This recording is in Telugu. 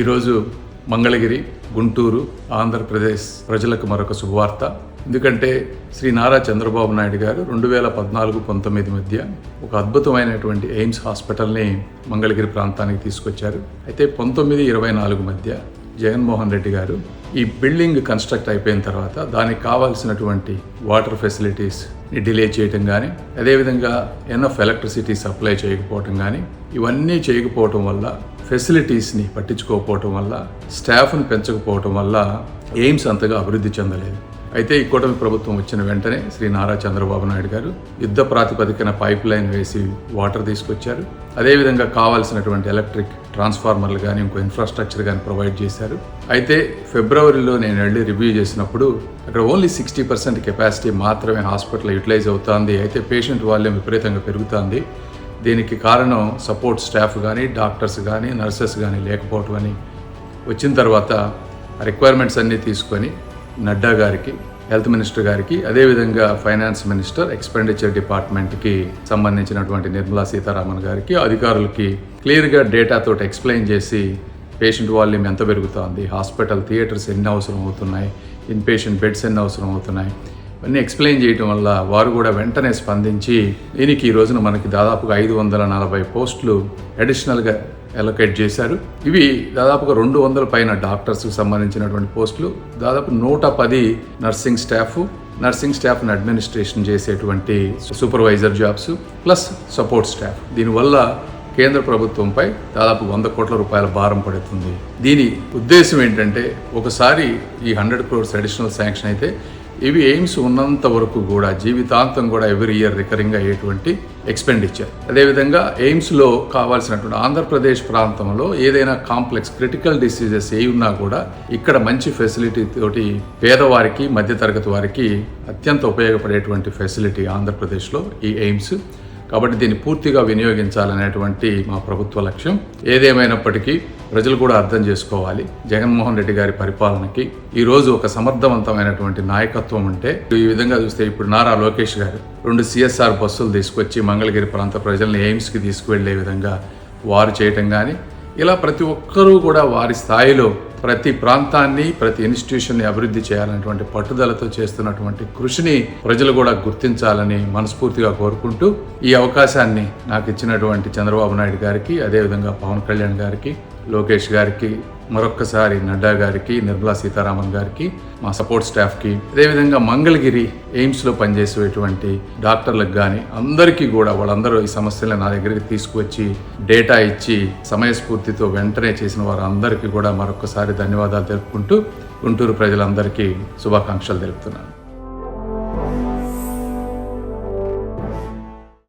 ఈరోజు మంగళగిరి గుంటూరు ఆంధ్రప్రదేశ్ ప్రజలకు మరొక శుభవార్త. ఎందుకంటే శ్రీ నారా చంద్రబాబు నాయుడు గారు రెండు వేల పద్నాలుగు పంతొమ్మిది మధ్య ఒక అద్భుతమైనటువంటి ఎయిమ్స్ హాస్పిటల్ని మంగళగిరి ప్రాంతానికి తీసుకొచ్చారు. అయితే పంతొమ్మిది ఇరవై నాలుగు మధ్య జగన్మోహన్ రెడ్డి గారు ఈ బిల్డింగ్ కన్స్ట్రక్ట్ అయిపోయిన తర్వాత దానికి కావాల్సినటువంటి వాటర్ ఫెసిలిటీస్ డిలే చేయటం కానీ అదేవిధంగా ఎన్ఎఫ్ ఎలక్ట్రిసిటీ సప్లై చేయకపోవటం కానీ ఇవన్నీ చేయకపోవటం వల్ల ఫెసిలిటీస్ని పట్టించుకోకపోవటం వల్ల స్టాఫ్ను పెంచకపోవటం వల్ల ఎయిమ్స్ అంతగా అభివృద్ధి చెందలేదు. అయితే ఈ కూటమి ప్రభుత్వం వచ్చిన వెంటనే శ్రీ నారా చంద్రబాబు నాయుడు గారు యుద్ధ ప్రాతిపదికన పైప్ లైన్ వేసి వాటర్ తీసుకొచ్చారు. అదేవిధంగా కావాల్సినటువంటి ఎలక్ట్రిక్ ట్రాన్స్ఫార్మర్లు కానీ ఇంకో ఇన్ఫ్రాస్ట్రక్చర్ కానీ ప్రొవైడ్ చేశారు. అయితే ఫిబ్రవరిలో నేను వెళ్ళి రివ్యూ చేసినప్పుడు అక్కడ ఓన్లీ సిక్స్టీ పర్సెంట్ కెపాసిటీ మాత్రమే హాస్పిటల్ యూటిలైజ్ అవుతుంది. అయితే పేషెంట్ వాల్యూమ్ విపరీతంగా పెరుగుతుంది. దీనికి కారణం సపోర్ట్ స్టాఫ్ కానీ డాక్టర్స్ కానీ నర్సెస్ కానీ లేకపోవటం అని వచ్చిన తర్వాత రిక్వైర్మెంట్స్ అన్నీ తీసుకొని నడ్డా గారికి హెల్త్ మినిస్టర్ గారికి అదేవిధంగా ఫైనాన్స్ మినిస్టర్ ఎక్స్పెండిచర్ డిపార్ట్మెంట్కి సంబంధించినటువంటి నిర్మలా సీతారామన్ గారికి అధికారులకి క్లియర్గా డేటాతో ఎక్స్ప్లెయిన్ చేసి పేషెంట్ వాల్యూమ్ ఎంత పెరుగుతోంది హాస్పిటల్ థియేటర్స్ ఎన్ని అవసరం అవుతున్నాయి ఇన్ పేషెంట్ బెడ్స్ ఎన్ని అవసరం అవుతున్నాయి ఇవన్నీ ఎక్స్ప్లెయిన్ చేయటం వల్ల వారు కూడా వెంటనే స్పందించి దీనికి ఈ రోజున మనకి దాదాపుగా ఐదు వందల నలభై పోస్టులు అడిషనల్గా అలొకేట్ చేశారు. ఇవి దాదాపుగా రెండు వందల పైన డాక్టర్స్కి సంబంధించినటువంటి పోస్టులు. దాదాపు నూట పది నర్సింగ్ స్టాఫ్ నర్సింగ్ స్టాఫ్ని అడ్మినిస్ట్రేషన్ చేసేటువంటి supervisor jobs plus support staff దీనివల్ల కేంద్ర ప్రభుత్వంపై దాదాపు వంద కోట్ల రూపాయల భారం పడుతుంది. దీని ఉద్దేశం ఏంటంటే ఒకసారి ఈ హండ్రెడ్ క్రోర్స్ అడిషనల్ శాంక్షన్ అయితే ఇవి ఎయిమ్స్ ఉన్నంత వరకు కూడా జీవితాంతం కూడా ఎవ్రీ ఇయర్ రికరింగ్ అయ్యేటువంటి ఎక్స్పెండిచర్ అదేవిధంగా ఎయిమ్స్లో కావాల్సినటువంటి ఆంధ్రప్రదేశ్ ప్రాంతంలో ఏదైనా కాంప్లెక్స్ క్రిటికల్ డిసీజెస్ ఏ ఉన్నా కూడా ఇక్కడ మంచి ఫెసిలిటీ తోటి పేదవారికి మధ్యతరగతి వారికి అత్యంత ఉపయోగపడేటువంటి ఫెసిలిటీ ఆంధ్రప్రదేశ్లో ఈ ఎయిమ్స్. కాబట్టి దీన్ని పూర్తిగా వినియోగించాలనేటువంటి మా ప్రభుత్వ లక్ష్యం. ఏదేమైనప్పటికీ ప్రజలు కూడా అర్థం చేసుకోవాలి. జగన్మోహన్ రెడ్డి గారి పరిపాలనకి ఈరోజు ఒక సమర్థవంతమైనటువంటి నాయకత్వం ఉంటే ఈ విధంగా చూస్తే ఇప్పుడు నారా లోకేష్ గారు రెండు సిఎస్ఆర్ బస్సులు తీసుకొచ్చి మంగళగిరి ప్రాంత ప్రజల్ని ఎయిమ్స్కి తీసుకువెళ్ళే విధంగా వారు చేయటం కానీ ఇలా ప్రతి ఒక్కరూ కూడా వారి స్థాయిలో ప్రతి ప్రాంతాన్ని ప్రతి ఇన్స్టిట్యూషన్ని అభివృద్ధి చేయాలన్నటువంటి పట్టుదలతో చేస్తున్నటువంటి కృషిని ప్రజలు కూడా గుర్తించాలని మనస్ఫూర్తిగా కోరుకుంటూ ఈ అవకాశాన్ని నాకు ఇచ్చినటువంటి చంద్రబాబు నాయుడు గారికి అదేవిధంగా పవన్ కళ్యాణ్ గారికి లోకేష్ గారికి మరొక్కసారి నడ్డా గారికి నిర్మలా సీతారామన్ గారికి మా సపోర్ట్ స్టాఫ్కి అదేవిధంగా మంగళగిరి ఎయిమ్స్లో పనిచేసేటువంటి డాక్టర్లకు కానీ అందరికీ కూడా వాళ్ళందరూ ఈ సమస్యలను నా దగ్గరికి తీసుకువచ్చి డేటా ఇచ్చి సమయస్ఫూర్తితో వెంటనే చేసిన వారందరికీ కూడా మరొకసారి ధన్యవాదాలు తెలుపుకుంటూ గుంటూరు ప్రజలందరికీ శుభాకాంక్షలు తెలుపుతున్నాను.